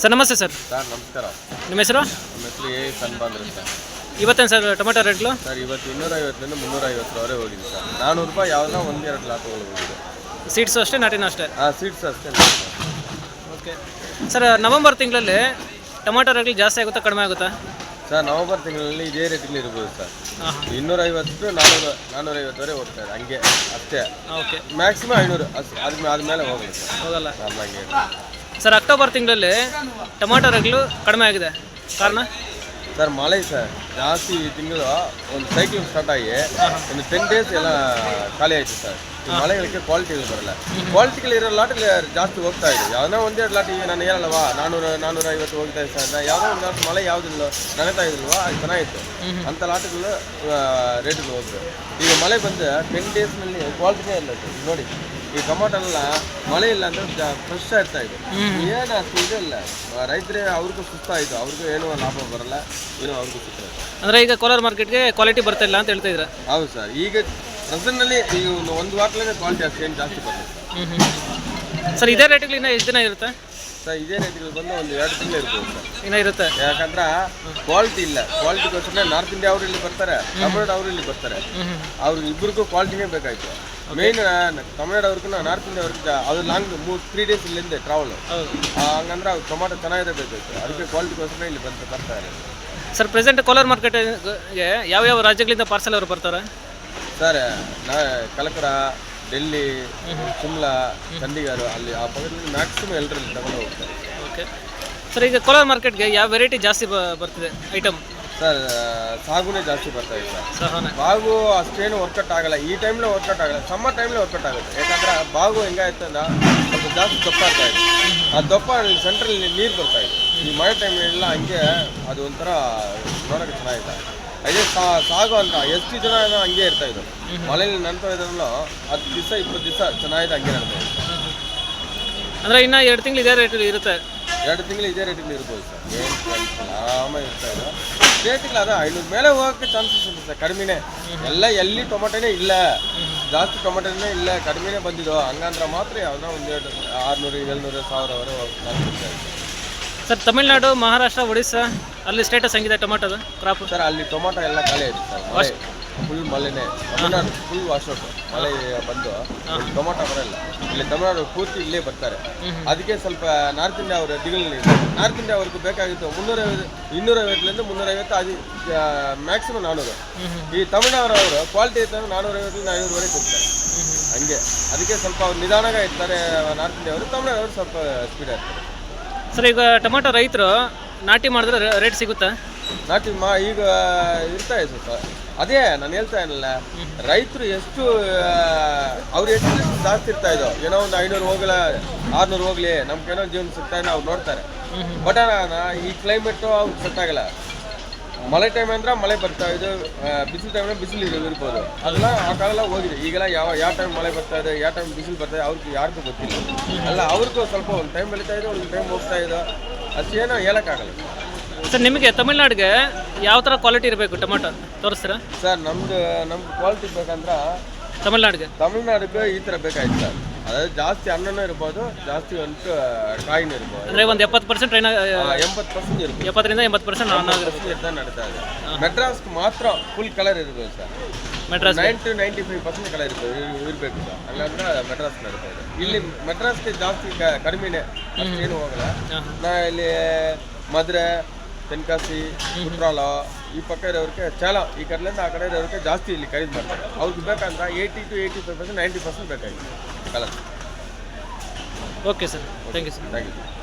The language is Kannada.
ಸರ್ ನಮಸ್ತೆ ಸರ್. ಸರ್ ನಮಸ್ಕಾರ. ನಿಮ್ಮ ಹೆಸರು? ನಮ್ಮ ಹೆಸರು ಎ ಸನ್ಬಾಂದ್ರೆ ಸರ್ ಇವತ್ತೇನು ಸರ್ ಟೊಮೆಟೊ ರೇಟ್ಗಳು ಸರ್ ಇವತ್ತು ಇನ್ನೂರೈವತ್ತರಿಂದ ಮುನ್ನೂರೈವತ್ತರವರೆ ಹೋಗಿದೆ ಸರ್. ನಾನ್ನೂರು ರೂಪಾಯಿ ಯಾವ್ದು ಒಂದೆರಡು ಲಾಟ್ ಹೋಗಿದೆ ಸೀಡ್ಸು ಅಷ್ಟೇ ನಾಟಿನೂ ಅಷ್ಟೇ? ಹಾಂ ಸೀಟ್ಸ್ ಅಷ್ಟೇ ಓಕೆ. ಸರ್ ನವೆಂಬರ್ ತಿಂಗಳಲ್ಲಿ ಟೊಮೆಟೊ ರೇಟ್ಗಳು ಜಾಸ್ತಿ ಆಗುತ್ತಾ ಕಡಿಮೆ ಆಗುತ್ತಾ? ಸರ್ ನವೆಂಬರ್ ತಿಂಗಳಲ್ಲಿ ಇದೇ ರೇಟಲ್ಲಿ ಇರ್ಬೋದು ಸರ್. ಹಾಂ ಇನ್ನೂರೈವತ್ತು ನಾನ್ನೂರು ನಾನ್ನೂರೈವತ್ತವರೆ ಹೋಗ್ತಾ ಇದೆ ಹಂಗೆ ಅಷ್ಟೇ. ಓಕೆ. ಮ್ಯಾಕ್ಸಿಮಮ್ ಐನೂರು ಅಷ್ಟು ಅದ್ರ ಆದಮೇಲೆ ಹೋಗುತ್ತೆ ಸರ್ ಹೋಗಲ್ಲ. ಸರ್ ಹಂಗೆ. ಸರ್ ಅಕ್ಟೋಬರ್ ತಿಂಗಳಲ್ಲಿ ಟೊಮೆಟೊ ರೇಟ್ಲು ಕಡಿಮೆ ಆಗಿದೆ. ಕಾರಣ? ಸರ್ ಮಳೆ ಸರ್ ಜಾಸ್ತಿ ಈ ತಿಂಗಳು ಒಂದು ಸೈಕ್ಲಿಂಗ್ ಸ್ಟಾರ್ಟ್ ಆಗಿ ಒಂದು ಟೆನ್ ಡೇಸ್ ಎಲ್ಲ ಖಾಲಿ ಆಯಿತು ಸರ್. ಮಳೆಗಳಿಗೆ ಕ್ವಾಲಿಟಿಗಳು ಬರಲ್ಲ. ಕ್ವಾಲಿಟಿಗಳು ಇರೋ ಲಾಟ್ ಜಾಸ್ತಿ ಹೋಗ್ತಾ ಇದೆ. ಯಾವ್ದೋ ಒಂದೆರಡು ಲಾಟ್ ಈಗ ನಾನು ಹೇಳಲ್ವಾ ನಾನೂರ ನಾನೂರ ಐವತ್ತು ಹೋಗ್ತಾ ಇದೆ ಸರ್. ಯಾವುದೋ ಒಂದು ಲಾಟ್ ಮಳೆ ಯಾವುದಿಲ್ಲ ನಡೀತಾ ಇದಿಲ್ವಾ ಅದು ಚೆನ್ನಾಗಿತ್ತು. ಅಂತ ಲಾಟ್ಗಳು ರೇಟ್ಗಳು ಹೋಗ್ತದೆ ಈಗ ಮಳೆ ಬಂದು ಟೆನ್ ಡೇಸ್ನಲ್ಲಿ ಕ್ವಾಲಿಟಿನೇ ಇಲ್ಲ ನೋಡಿ ಈ ಟೊಮಾಟೊ ಎಲ್ಲ ಮಳೆ ಇಲ್ಲ ಅಂದ್ರೆ ಫ್ರೆಶ್ ಆಗ್ತಾ ಇದೆ. ಏನು ಅಷ್ಟು ಇದು ಇಲ್ಲ. ರೈತರೇ ಅವ್ರಿಗೂ ಸುಸ್ತಾಯಿತು. ಅವ್ರಿಗೂ ಏನು ಲಾಭ ಬರಲ್ಲ. ಏನೋ ಅವ್ರಿಗೂ ಸುಸ್ತಾಯಿತು ಅಂದ್ರೆ ಈಗ ಕೋಲಾರ ಮಾರ್ಕೆಟ್ಗೆ ಕ್ವಾಲಿಟಿ ಬರ್ತಾ ಇಲ್ಲ ಅಂತ ಹೇಳ್ತಾ ಇದ್ರೆ ಹೌದು ಸರ್. ಈಗ ಪ್ರೆಸೆಂಟ್ನಲ್ಲಿ ಈ ಒಂದು ಒಂದು ವಾರದಲ್ಲೇ ಕ್ವಾಲಿಟಿ ಅಷ್ಟು ಏನು ಜಾಸ್ತಿ ಬರುತ್ತೆ. ಸರ್ ಸರ್ ಇದೇ ರೇಟ್ಗಳು ಇನ್ನೂ ಎಷ್ಟು ದಿನ ಇರುತ್ತೆ? ಸರ್ ಇದೇ ರೇಟ್ಗಳು ಬಂದು ಒಂದು ಎರಡು ತಿಂಗಳು ಇರ್ಬೋದು ಸರ್. ಇನ್ನೂ ಇರುತ್ತೆ? ಯಾಕಂದ್ರೆ ಕ್ವಾಲಿಟಿ ಇಲ್ಲ. ಕ್ವಾಲಿಟಿ ಕ್ವಾಲಿಟಿಗೋಸ್ಕರ ನಾರ್ತ್ ಇಂಡಿಯಾ ಅವರು ಇಲ್ಲಿ ಬರ್ತಾರೆ ತಮಿಳ್ನಾಡು ಅವರು ಇಲ್ಲಿ ಬರ್ತಾರೆ. ಅವ್ರಿಗೆ ಇಬ್ಬರಿಗೂ ಕ್ವಾಲಿಟಿನೇ ಬೇಕಾಯ್ತು. ಮೇನ್ ತಮಿಳ್ನಾಡು ಅವ್ರಿಗೂ ನಾರ್ತ್ ಇಂಡಿಯಾ ಅವ್ರಿಗೆ ಅದು ಲಾಂಗ್ ಮೂರು ತ್ರೀ ಡೇಸ್ ಇಲ್ಲಿಂದ ಟ್ರಾವೆಲ್ ಹಂಗಂದ್ರೆ ಅವ್ರು ಟೊಮಾಟೊ ಚೆನ್ನಾಗಿದೆ ಬೇಕಾಯ್ತು ಅದಕ್ಕೆ ಕ್ವಾಲಿಟಿಗೋಸ್ಕರ ಇಲ್ಲಿ ಬಂದು ಬರ್ತಾರೆ ಸರ್ ಪ್ರೆಸೆಂಟ್ ಕೋಲಾರ ಮಾರ್ಕೆಟ್ಗೆ ಯಾವ್ಯಾವ ರಾಜ್ಯಗಳಿಂದ ಪಾರ್ಸಲ್ ಅವರು ಬರ್ತಾರೆ? ಸರ್ ನಾ ಕಲಕಡ ಡೆಲ್ಲಿ ಶಿಮ್ಲಾ ಚಂಡೀಗಢ ಅಲ್ಲಿ ಆ ಪಕ್ಕದಲ್ಲಿ ಮ್ಯಾಕ್ಸಿಮಮ್ ಎಲ್ಲರಲ್ಲಿ ತಗೊಂಡು ಹೋಗ್ತಾರೆ. ಓಕೆ ಸರ್ ಈಗ ಕೋಲಾರ ಮಾರ್ಕೆಟ್ಗೆ ಯಾವ ವೆರೈಟಿ ಜಾಸ್ತಿ ಬ- ಬರ್ತಿದೆ ಐಟಮ್ ಸರ್ ಸಾಗುನೇ ಜಾಸ್ತಿ ಬರ್ತಾ ಇದೆ ಸರ್. ಸಹನ ಬಾಗು ಅಷ್ಟೇನು ವರ್ಕೌಟ್ ಆಗಲ್ಲ. ಈ ಟೈಮ್ಲೇ ವರ್ಕೌಟ್ ಆಗಲ್ಲ. ಸಮ್ಮರ್ ಟೈಮ್లో ವರ್ಕೌಟ್ ಆಗುತ್ತೆ. ಯಾಕಂದ್ರೆ ಬಾಗು ಹೆಂಗಾಯ್ತು ಅಂದ್ರೆ ಸ್ವಲ್ಪ ಜಾಸ್ತಿ ದಪ್ಪ ಆಗ್ತಾ ಇದೆ. ಆ ದಪ್ಪ ಸೆಂಟ್ರಲ್ಲಿ ನೀರು ಬರ್ತಾ ಇದೆ. ಈ ಮಳೆ ಟೈಮ್ನೆಲ್ಲ ಹಂಗೆ ಅದು ಒಂಥರ ನೋಡೋಕೆ ಚೆನ್ನಾಗಿದೆ ಅದೇ ಸಾಗು ಅಂತ. ಎಷ್ಟು ಜನ ಹಂಗೆ ಇರ್ತಾ ಇದ್ರು. ಮಳೆಯಲ್ಲಿ ನಂತರ ಇದ್ರಲ್ಲೂ ಹತ್ತು ದಿವಸ ಇಪ್ಪತ್ತು ದಿವಸ ಚೆನ್ನಾಗಿದೆ ಹಂಗೆ ನಡ್ತಾ ಇದೆ ಅಂದ್ರೆ ಇನ್ನ ಎರಡು ತಿಂಗಳು ಇದೇ ರೇಟ್ ಇರುತ್ತೆ. ಎರಡು ತಿಂಗಳು ಇದೇ ರೇಟಲ್ಲಿ ಇರ್ಬೋದು ಸರ್. ಏನು ಆರಾಮಾಗಿ ಇರ್ತಾ ಇದೆ ರೇಟ್ಗಳು ಅದ ಐನೂರು ಮೇಲೆ ಹೋಗಕ್ಕೆ ಚಾನ್ಸಸ್ ಇರುತ್ತೆ ಸರ್ ಕಡಿಮೆನೇ. ಎಲ್ಲ ಎಲ್ಲಿ ಟೊಮೆಟೊನೇ ಇಲ್ಲ. ಜಾಸ್ತಿ ಟೊಮೆಟೊನೇ ಇಲ್ಲ ಕಡಿಮೆನೇ ಬಂದಿದ್ದು. ಹಂಗಂದ್ರೆ ಮಾತ್ರ ಯಾವ್ದೋ ಒಂದೆರಡು ಆರುನೂರು ಏಳ್ನೂರು ಸಾವಿರವರೆ ಸರ್ ತಮಿಳ್ನಾಡು ಮಹಾರಾಷ್ಟ್ರ ಒಡಿಸ್ಸಾ? ಅಲ್ಲಿ ಸ್ಟೇಟಸ್ ಹೆಂಗಿದೆ ಟೊಮೆಟೊದು ಕ್ರಾಪ್ ಸರ್ ಅಲ್ಲಿ ಟೊಮೆಟೊ ಎಲ್ಲ ಖಾಲಿ ಆಯ್ತು ಸರ್. ಫುಲ್ ಮಳೆನೇ. ತಮಿಳ್ನಾಡು ಫುಲ್ ವಾಶ್ಔಟ್ ಮಳೆ ಬಂದು ಟೊಮೆಟೊ ಬರಲ್ಲ. ಇಲ್ಲಿ ತಮಿಳ್ನಾಡು ಪೂರ್ತಿ ಇಲ್ಲೇ ಬರ್ತಾರೆ. ಅದಕ್ಕೆ ಸ್ವಲ್ಪ ನಾರ್ತ್ ಇಂಡಿಯಾ ಅವರ ದಿಗಲಿನಲ್ಲಿ ನಾರ್ತ್ ಇಂಡಿಯಾ ಅವ್ರಿಗೆ ಬೇಕಾಗಿತ್ತು ಮುನ್ನೂರೈವತ್ತು ಇನ್ನೂರೈವತ್ತರಿಂದ ಮುನ್ನೂರೈವತ್ತು ಅದು ಮ್ಯಾಕ್ಸಿಮಮ್ ನಾನ್ನೂರು ಈ ತಮಿಳ್ನಾಡವರು ಕ್ವಾಲಿಟಿ ಇತ್ತು ನಾನ್ನೂರೈವತ್ತರಿಂದ ಐನೂರವರೆಗೆ ಕೊಡ್ತಾರೆ. ಹಂಗೆ. ಅದಕ್ಕೆ ಸ್ವಲ್ಪ ಅವ್ರು ನಿಧಾನಾಗ ಇರ್ತಾರೆ ನಾರ್ತ್ ಇಂಡಿಯಾ ಅವರು. ತಮಿಳ್ನಾಡವರು ಸ್ವಲ್ಪ ಸ್ಪೀಡ್ ಆಗ್ತಾರೆ. ಸರ್ ಈಗ ಟೊಮೆಟೊ ರೈತರು ನಾಟಿ ಮಾಡಿದ್ರೆ ರೇಟ್ ಸಿಗುತ್ತಾ? ನಾಟಿ ಮಾ ಈಗ ಇರ್ತಾ ಇದೆ ಸರ್ ಅದೇ ನಾನು ಹೇಳ್ತಾ ಇರಲಿಲ್ಲ ರೈತರು ಎಷ್ಟು ಅವ್ರು ಎಷ್ಟು ಜಾಸ್ತಿ ಇರ್ತಾ ಇದ್ದೋ ಏನೋ ಒಂದು ಐನೂರು ಹೋಗಲ ಆರ್ನೂರು ಹೋಗ್ಲಿ ಏನೋ ಜೀವನ ಸಿಗ್ತಾ ಇದೆ ಅವ್ರು ನೋಡ್ತಾರೆ. ಬಟ್ ಈ ಕ್ಲೈಮೇಟು ಅವ್ರಿಗೆ ಸೆಟ್ ಆಗಲ್ಲ. ಮಳೆ ಟೈಮ್ ಅಂದ್ರೆ ಮಳೆ ಬರ್ತಾ ಇದೆ ಬಿಸಿಲು ಟೈಮ್ ಬಿಸಿಲು ಇರ್- ಇರ್ಬೋದು. ಅದೆಲ್ಲ ಆ ಕಾಲ ಹೋಗಿದೆ. ಈಗೆಲ್ಲ ಯಾವ ಯಾವ ಟೈಮ್ ಮಳೆ ಬರ್ತಾ ಇದೆ ಯಾವ ಟೈಮ್ ಬಿಸಿಲು ಬರ್ತಾ ಇದೆ ಅವ್ರಿಗೆ ಯಾರಿಗೂ ಗೊತ್ತಿಲ್ಲ. ಅಲ್ಲ ಅವ್ರಿಗೂ ಸ್ವಲ್ಪ ಒಂದು ಟೈಮ್ ಬೆಳೀತಾ ಇದೆ ಒಂದು ಟೈಮ್ ಹೋಗ್ತಾ ಇದೆ. ಅಷ್ಟೇನೋ ಹೇಳೋಕ್ಕಾಗಲ್ಲ. ಸರ್ ನಿಮಗೆ ತಮಿಳ್ನಾಡಿಗೆ ಯಾವ ಥರ ಕ್ವಾಲಿಟಿ ಇರಬೇಕು ಟೊಮೆಟೊ? ತೋರಿಸ್ತೀರಾ? ಸರ್ ನಮ್ದು ನಮ್ಮ ಕ್ವಾಲಿಟಿ ಬೇಕಂದ್ರೆ ತಮಿಳ್ನಾಡಿಗೆ? ತಮಿಳ್ನಾಡಿಗೆ ಈ ಥರ ಬೇಕಾಯ್ತು ಸರ್. ಜಾಸ್ತಿ ಅನ್ನನೂ ಇರ್ಬೋದು ಜಾಸ್ತಿ ಒಂದು ಕಾಯಿನೂ ಇರ್ಬೋದು. ಅಂದರೆ ಒಂದು ಎಪ್ಪತ್ತು ಪರ್ಸೆಂಟ್ ಟ್ರೈನ್ ಎಂಬತ್ತು ಪರ್ಸೆಂಟ್ ಇರ್ಬೋದು. ಎಪ್ಪತ್ತರಿಂದ ಎಂಬತ್ತು ಪರ್ಸೆಂಟ್ ನಾನ್ ಪರ್ಸೆಂಟ್ ಇರ್ತಾ ನಡೀತಾ ಇದೆ ಮೆಡ್ರಾಸ್ಗೆ ಮಾತ್ರ ಫುಲ್ ಕಲರ್ ಇರ್ಬೋದು sir. Madras nine to ninety five percent colour ಇರ್ಬೋದು. ಇರಬೇಕು ಸರ್. ಅಲ್ಲಾಂದ್ರೆ ಮೆಡ್ರಾಸ್ ನಡೀತಾ ಇದೆ. ಇಲ್ಲಿ ಮೆಡ್ರಾಸ್ಗೆ ಜಾಸ್ತಿ ಕ- ಕಡಿಮೆನೇ. ಏನು ಹೋಗಲ್ಲ. ನಾ ಇಲ್ಲಿ ಮದ್ರೆ ತೆನ್ಕಾಸಿ ಕುಟ್ರಾಲ ಈ ಪಕ್ಕ ಇರೋರಿಗೆ ಚಾಲ ಈ ಕಡೆಯಿಂದ ಆ ಕಡೆ ಇರೋರಿಗೆ ಜಾಸ್ತಿ ಇಲ್ಲಿ ಖರೀದಿ ಮಾಡ್ತಾರೆ. ಅವ್ರಿಗೆ ಬೇಕಂದ್ರೆ eighty to eighty five percent ninety percent ಬೇಕಾಗಿತ್ತು colour okay sir thank you sir thank you